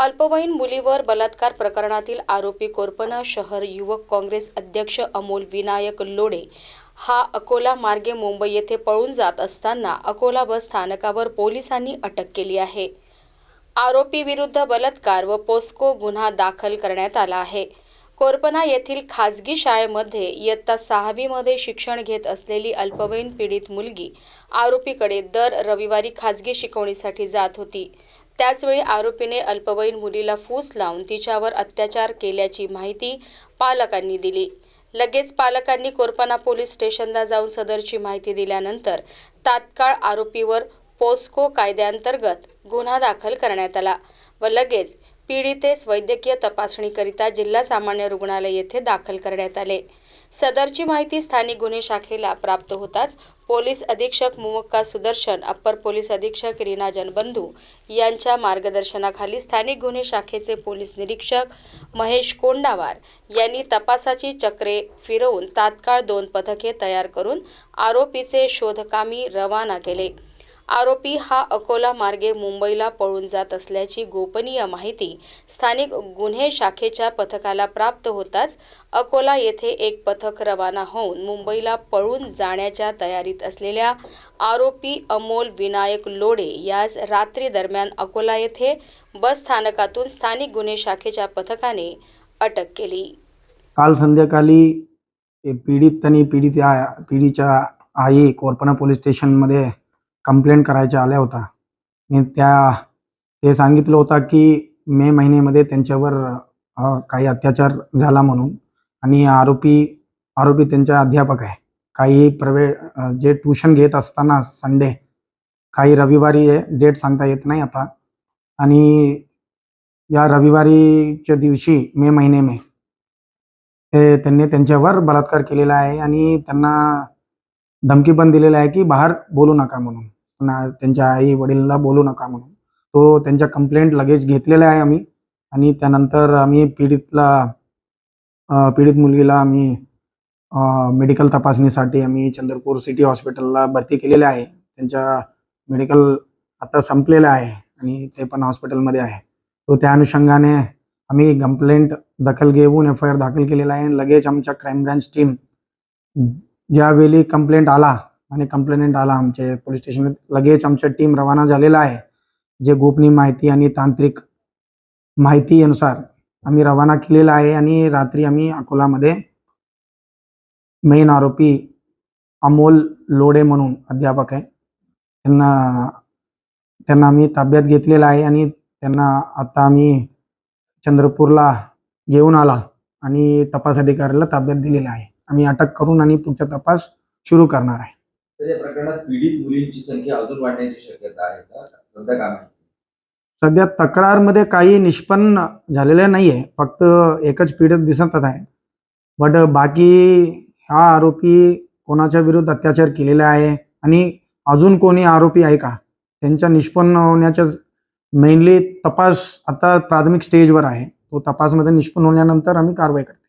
अल्पवयीन मुलीवर बलात्कार प्रकरणातील आरोपी कोरपना शहर युवक काँग्रेस अध्यक्ष अमोल विनायक लोडे हा अकोला मार्गे मुंबई येथे पळून जात असताना अकोला बस स्थानकावर पोलिसांनी अटक केली आहे. आरोपी विरुद्ध बलात्कार व पोस्को गुन्हा दाखल करण्यात आला आहे. कोरपना येथील खाजगी शाळेमध्ये इयत्ता सहावीमध्ये शिक्षण घेत असलेली अल्पवयीन पीडित मुलगी आरोपीकडे दर रविवारी खाजगी शिकवणीसाठी जात होती. त्याचवेळी आरोपीने अल्पवयीन मुलीला फूस लावून तिच्यावर अत्याचार केल्याची माहिती पालकांनी दिली. लगेच पालकांनी कोरपना पोलीस स्टेशनला जाऊन सदरची माहिती दिल्यानंतर तात्काळ आरोपीवर पोस्को कायद्याअंतर्गत गुन्हा दाखल करण्यात आला व लगेच पीडितेस वैद्यकीय तपासणीकरिता जिल्हा सामान्य रुग्णालय येथे दाखल करण्यात आले. सदरची माहिती स्थानिक गुन्हे शाखेला प्राप्त होताच पोलीस अधीक्षक मुमक्का सुदर्शन अप्पर पोलीस अधीक्षक रीना जनबंधू यांच्या मार्गदर्शनाखाली स्थानिक गुन्हे शाखेचे पोलीस निरीक्षक महेश कोंडावार यांनी तपासाची चक्रे फिरवून तात्काळ दोन पथके तयार करून आरोपीचे शोधकामी रवाना केले. आरोपी हा अकोला मार्गे मुंबईला पळून जात असल्याची गोपनीय माहिती स्थानिक गुन्हे शाखेच्या पथकाला प्राप्त होताच अकोला येथे एक पथक रवाना होऊन मुंबईला पळून जाण्याच्या तयारीत असलेल्या आरोपी अमोल विनायक लोडे यास रात्री दरम्यान अकोला येथे बस स्थानकातून स्थानिक गुन्हे शाखेच्या पथकाने अटक केली. काल संध्याकाळी पीडित आणि पीडित आ- पीडितच्या आई कोरपणा पोलीस स्टेशनमध्ये कंप्लेंट करायच्या आल्या होता. आणि त्या ते सांगितलं होता की मे महिन्यामध्ये त्यांच्यावर काही अत्याचार झाला म्हणून आणि आरोपी आरोपी त्यांच्या अध्यापक आहे. काही प्रवे जे ट्युशन घेत असताना संडे काही रविवारी डेट सांगता येत नाही आता. आणि या रविवारीच्या दिवशी मे महिने मे ते त्यांनी त्यांच्यावर बलात्कार केलेला आहे आणि त्यांना धमकी पण दिलेला आहे की बाहेर बोलू नका म्हणून. ना त्यांच्या आई वडिलांना बोलू नका म्हणून. तो त्यांच्या कंप्लेंट लगेच घेतलेला आहे आम्ही. आणि त्यानंतर आम्ही पीडितला पीडित मुलगीला आम्ही मेडिकल तपासणीसाठी आम्ही चंद्रपूर सिटी हॉस्पिटलला भरती केलेले आहे. त्यांच्या मेडिकल आता संपलेलं आहे आणि ते पण हॉस्पिटलमध्ये आहे. तो त्या अनुषंगाने आम्ही कंप्लेंट दखल घेऊन एफ आय आर दाखल केलेला आहे. लगेच आमच्या क्राईम ब्रांच टीम ज्यावेळी कंप्लेंट आला आणि कंप्लेंट आला आमचे पोलीस स्टेशन लगेच आमच्या टीम रवाना झालेला आहे. जे गोपनीय माहिती आणि तांत्रिक माहितीनुसार आम्ही रवाना केलेला आहे आणि रात्री आम्ही अकोलामध्ये मेन आरोपी अमोल लोडे म्हणून अध्यापक आहे. त्यांना त्यांना आम्ही ताब्यात घेतलेला आहे आणि त्यांना आता आम्ही चंद्रपूरला घेऊन आला आणि तपास अधिकाऱ्याला ताब्यात दिलेला आहे. आम्ही अटक करून आणि पुढचा तपास सुरू करणार आहे. या प्रकरणात पीडित मुलींची संख्या अजून वाढण्याची शक्यता आहे का? सध्या सध्या तक्रारमध्ये काही निष्पन्न झालेले नाहीये. फक्त एकच पीडित दिसतच आहे. बट बाकी हा आरोपी कोणाच्या विरुद्ध अत्याचार केलेला आहे? आणि अजून कोणी आरोपी आहे का? त्यांच्या निष्पन्न होण्याच्या मेनली तपास आता प्राथमिक स्टेजवर आहे. तो तपासमध्ये निष्पन्न होण्यानंतर आम्ही कारवाई करतो.